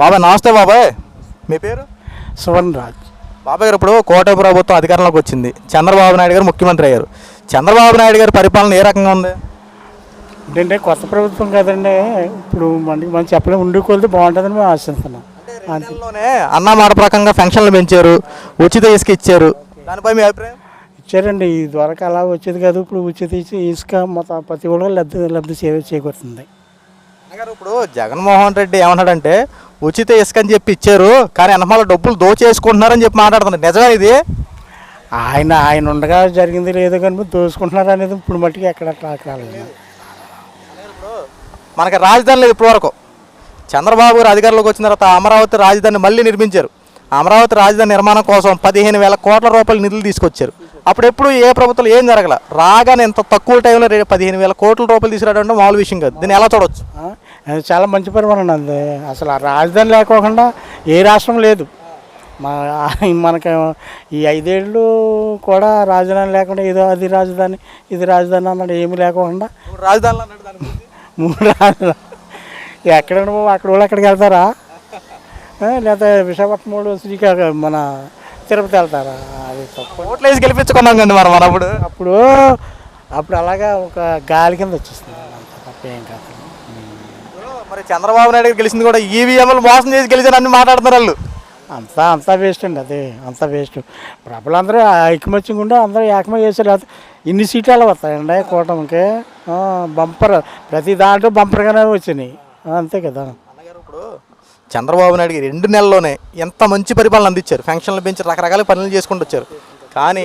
బాబాయ్ నమస్తే బాబాయ్. మీ పేరు? సువర్ణ రాజ్. బాబాయ్ గారు ఇప్పుడు కోట ప్రభుత్వం అధికారంలోకి వచ్చింది. చంద్రబాబు నాయుడు గారు ముఖ్యమంత్రి అయ్యారు. చంద్రబాబు నాయుడు గారి పరిపాలన ఏ రకంగా ఉంది? ఏంటంటే కొత్త ప్రభుత్వం కదండి. ఇప్పుడు మనకి మనం చెప్పలేము ఉండి కొలితే బాగుంటుందని మేము ఆశిస్తున్నాం. అంతే నెలలోనే అన్న మాట ప్రకారంగా పెన్షన్లు పెంచారు ఉచిత ఇసుక ఇచ్చారు. దానిపై మీ అభిప్రాయం? ఇచ్చారండి. ఇదివరకు అలా వచ్చేది కాదు. ఇప్పుడు ఉచిత ఇచ్చి ఇసుక మొత్తం ప్రతి ఒక్కరు లబ్ధి లబ్ధి చేకూరుతుంది. ఇప్పుడు జగన్మోహన్ రెడ్డి ఏమన్నాడంటే ఉచిత ఇసుక అని చెప్పి ఇచ్చారు. కానీ వెనకాల డబ్బులు దోచేసుకుంటున్నారని చెప్పి మాట్లాడుతున్నాడు నిజమే ఇది? ఆయన ఆయన ఉండగా జరిగింది లేదో కానీ దోసుకుంటున్నారు అనేది ఇప్పుడు మట్టికి ఎక్కడ రాలేదు. మనకి రాజధాని లేదు ఇప్పటివరకు. చంద్రబాబు గారు అధికారంలోకి వచ్చిన తర్వాత అమరావతి రాజధాని మళ్ళీ నిర్మించారు. అమరావతి రాజధాని నిర్మాణం కోసం పదిహేను వేల కోట్ల రూపాయల నిధులు తీసుకొచ్చారు. అప్పుడు ఎప్పుడు ఏ ప్రభుత్వం ఏం జరగల? రాగానే ఇంత తక్కువ టైంలో పదిహేను వేల కోట్ల రూపాయలు తీసుకురావడం మామూలు విషయం కాదు. దీన్ని ఎలా అది చాలా మంచి పరిమాణం అండి. అసలు ఆ రాజధాని లేకోకుండా ఏ రాష్ట్రం లేదు. మా మనకి ఈ ఐదేళ్ళు కూడా రాజధాని లేకుండా ఏదో అది రాజధాని ఇది రాజధాని అన్నాడు ఏమీ లేకుండా గురించి. మూడు రాజధాని. ఎక్కడ అక్కడ వాళ్ళు ఎక్కడికి వెళ్తారా? లేకపోతే విశాఖపట్నం వాళ్ళు శ్రీకాకుళం మన తిరుపతి వెళ్తారా? అది ఓట్లు వేసి గెలిపించుకున్నాం కండి మనం మనప్పుడు అప్పుడు. అప్పుడు అలాగా ఒక గాలి కింద వచ్చేస్తుంది అంత తప్ప కాదు. మరి చంద్రబాబు నాయుడు గారు గెలిచింది కూడా ఈవీఎంలు మోసం చేసి గెలిచారు అన్ని మాట్లాడుతున్నారు వాళ్ళు. అంతా అంతా వేస్ట్ అండి అదే. అంతా వేస్ట్ ప్రభులందరూ ఐకమత్యంగా ఉండే అందరూ ఏకమై చేశారు. ఇన్ని సీట్లు వస్తాయండి కూటమికి. బంపర్ ప్రతి దాంట్లో బంపర్గానే వచ్చినాయి. అంతే కదా. అన్నగారు ఇప్పుడు చంద్రబాబు నాయుడు గారు రెండు నెలల్లోనే ఎంత మంచి పరిపాలన అందించారు. ఫంక్షన్లు పెంచి రకరకాల పనులు చేసుకుంటూ వచ్చారు. కానీ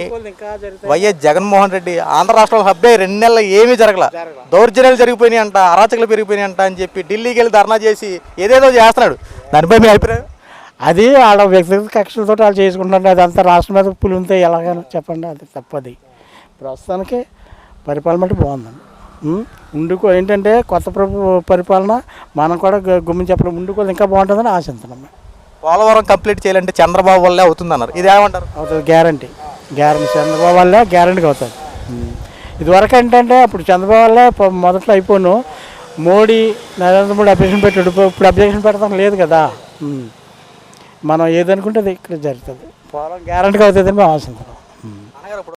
వైఎస్ జగన్మోహన్ రెడ్డి ఆంధ్ర రాష్ట్రంలో హబ్బే రెండు నెలలు ఏమీ జరగల. దౌర్జన్యాలు జరిగిపోయినాయి అంట అరాచకలు పెరిగిపోయినాయి అంట అని చెప్పి ఢిల్లీకి వెళ్ళి ధర్నా చేసి ఏదేదో చేస్తున్నాడు. దానిపై మీ అభిప్రాయం? అది వాళ్ళ వ్యక్తిగత కక్షలతో వాళ్ళు చేసుకుంటున్నారు. అదంతా రాష్ట్రం మీద పులి ఉంటే ఎలాగైనా చెప్పండి. అది తప్పది. ప్రస్తుతానికి పరిపాలన అంటే బాగుందండి? ఉండుకో ఏంటంటే కొత్త ప్రభు పరిపాలన మనం కూడా గు- గుమ్మి చెప్పడం ఉండుకో ఇంకా బాగుంటుందని ఆశిస్తున్నాం. పోలవరం కంప్లీట్ చేయాలంటే చంద్రబాబు వల్లే అవుతుంది అన్నారు ఇది ఏమంటారు? అవుతుంది. గ్యారంటీ. గ్యారంటీ చంద్రబాబు వల్లే గ్యారంటీగా అవుతుంది. ఇదివరకు ఏంటంటే అప్పుడు చంద్రబాబు వల్లే మొదట్లో అయిపోను. మోడీ నరేంద్ర మోడీ అబ్జెక్షన్ పెట్టాడు. ఇప్పుడు అబ్జెక్షన్ పెడతాం లేదు కదా. మనం ఏదనుకుంటే అది ఇక్కడ జరుగుతుంది. పోవడం గ్యారంటీగా అవుతుందని మేము ఆశిస్తున్నాం.